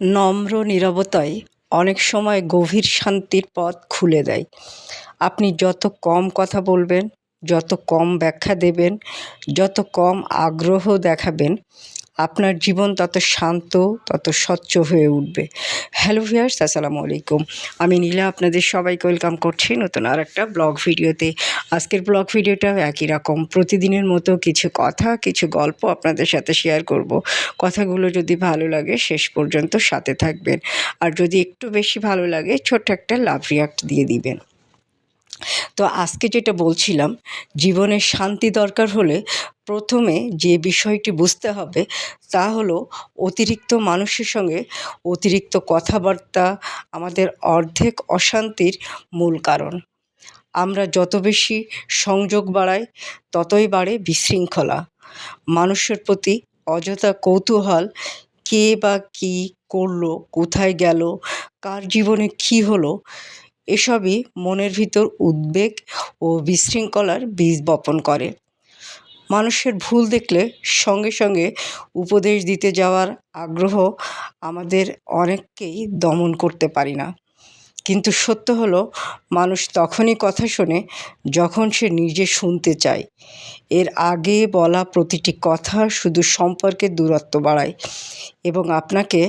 নম্র নিরবতাই অনেক সময় গভীর শান্তির পথ খুলে দেয়। আপনি যত কম কথা বলবেন, যত কম ব্যাখ্যা দেবেন, যত কম আগ্রহ দেখাবেন আপনার জীবন তত শান্ত, তত স্বচ্ছ হয়ে উঠবে। হ্যালো ভিয়ার্স আসসালামু আলাইকুম। আমি নীলা, আপনাদের সবাইকে ওয়েলকাম করছি নতুন আর একটা ব্লগ ভিডিওতে। আজকের ব্লগ ভিডিওটাও একই রকম। প্রতিদিনের মতো কিছু কথা, কিছু গল্প আপনাদের সাথে শেয়ার করব। কথাগুলো যদি ভালো লাগে, শেষ পর্যন্ত সাথে থাকবেন। আর যদি একটু বেশি ভালো লাগে, ছোট্ট একটা লাভ রিয়াক্ট দিয়ে দিবেন। তো আজকে যেটা বলছিলাম, জীবনে শান্তি দরকার হলে প্রথমে যে বিষয়টি বুঝতে হবে তা হলো অতিরিক্ত মানুষের সঙ্গে অতিরিক্ত কথাবার্তা আমাদের অর্ধেক অশান্তির মূল কারণ। আমরা যত বেশি সংযোগ বাড়াই, ততই বাড়ে বিশৃঙ্খলা। মানুষের প্রতি অযথা কৌতূহল, কে বা কী করল, কোথায় গেল, কার জীবনে কী হলো, এসবই মনের ভিতর উদ্বেগ ও বিশৃঙ্খলার বীজ বপন করে। মানুষের ভুল দেখলে সঙ্গে সঙ্গে উপদেশ দিতে যাওয়ার আগ্রহ আমাদের অনেককেই দমন করতে পারি না। কিন্তু সত্য হলো, মানুষ তখনই কথা শোনে যখন সে নিজে শুনতে চায়। এর আগে বলা প্রতিটি কথা শুধু সম্পর্কে দূরত্ব বাড়ায় এবং আপনাকে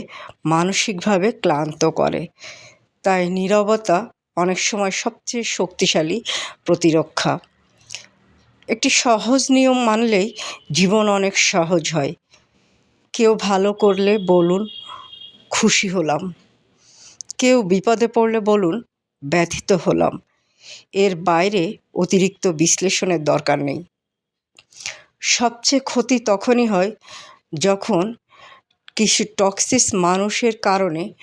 মানসিকভাবে ক্লান্ত করে। তাই নীরবতা অনেক সময় সবচেয়ে শক্তিশালী প্রতিরক্ষা। একটি সহজ নিয়ম মানলেই জীবন অনেক সহজ হয়। কেউ ভালো করলে বলুন, খুশি হলাম। কেউ বিপদে পড়লে বলুন, ব্যথিত হলাম। এর বাইরে অতিরিক্ত বিশ্লেষণের দরকার নেই। সবচেয়ে ক্ষতি তখনই হয় যখন কিছু টক্সিস মানুষের কারণে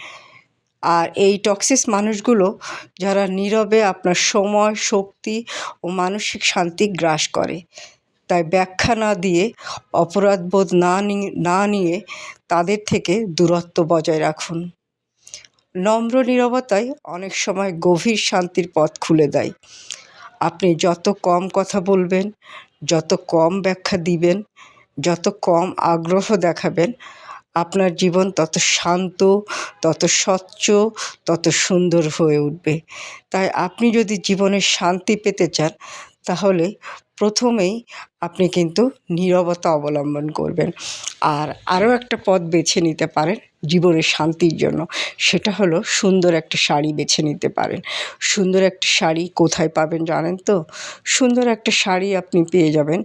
আর এই টক্সিস মানুষগুলো যারা নীরবে আপনার সময়, শক্তি ও মানসিক শান্তি গ্রাস করে। তাই ব্যাখ্যা না দিয়ে অপরাধবোধ না না নিয়ে তাদের থেকে দূরত্ব বজায় রাখুন। নম্র নীরবতাই অনেক সময় গভীর শান্তির পথ খুলে দেয়। আপনি যত কম কথা বলবেন, যত কম ব্যাখ্যা দিবেন, যত কম আগ্রহ দেখাবেন আপনার জীবন তত শান্ত, তত স্বচ্ছ, তত সুন্দর হয়ে উঠবে। তাই আপনি যদি জীবনে শান্তি পেতে চান, তাহলে প্রথমেই আপনি কিন্তু নীরবতা অবলম্বন করবেন। আর আরও একটা পথ বেছে নিতে পারেন জীবনের শান্তির জন্য। সেটা হলো সুন্দর একটা শাড়ি বেছে নিতে পারেন। সুন্দর একটা শাড়ি কোথায় পাবেন জানেন তো? সুন্দর একটা শাড়ি আপনি পেয়ে যাবেন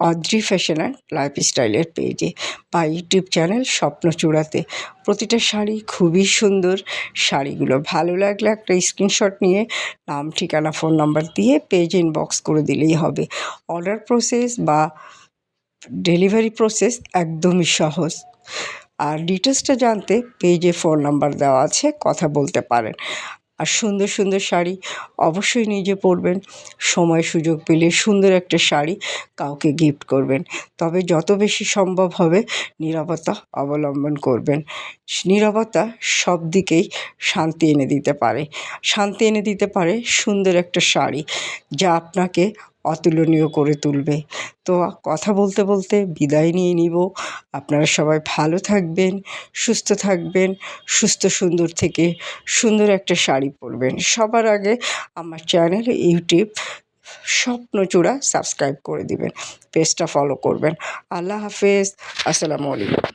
অদ্রি ফ্যাশন অ্যান্ড লাইফস্টাইলের পেজে বা ইউটিউব চ্যানেল স্বপ্ন চূড়াতে প্রতিটা শাড়ি খুবই সুন্দর। শাড়িগুলো ভালো লাগলে একটা স্ক্রিনশট নিয়ে নাম, ঠিকানা ফোন নাম্বার দিয়ে পেজ ইনবক্স করে দিলেই হবে। অর্ডার প্রসেস বা ডেলিভারি প্রসেস একদমই সহজ। আর ডিটেলসটা জানতে পেজে ফোন নাম্বার দেওয়া আছে, কথা বলতে পারেন। আর সুন্দর সুন্দর শাড়ি অবশ্যই নিজে পরবেন। সময় সুযোগ পেলে সুন্দর একটা শাড়ি কাউকে গিফট করবেন। তবে যত বেশি সম্ভব হবে নিরাপত্তা অবলম্বন করবেন। নিরাপত্তা সব দিকেই শান্তি এনে দিতে পারে। শান্তি এনে দিতে পারে সুন্দর একটা শাড়ি যা আপনাকে অতুলনীয় করে তুলবে। তো কথা বলতে বলতে বিদায় নিয়ে নিব। আপনারা সবাই ভালো থাকবেন, সুস্থ থাকবেন, সুস্থ সুন্দর থেকে সুন্দর একটা শাড়ি পরবেন। সবার আগে আমার চ্যানেল, ইউটিউব, স্বপ্নচূড়া সাবস্ক্রাইব করে দিবেন, পেজটা ফলো করবেন। আল্লাহ হাফেজ, আসসালামু আলাইকুম।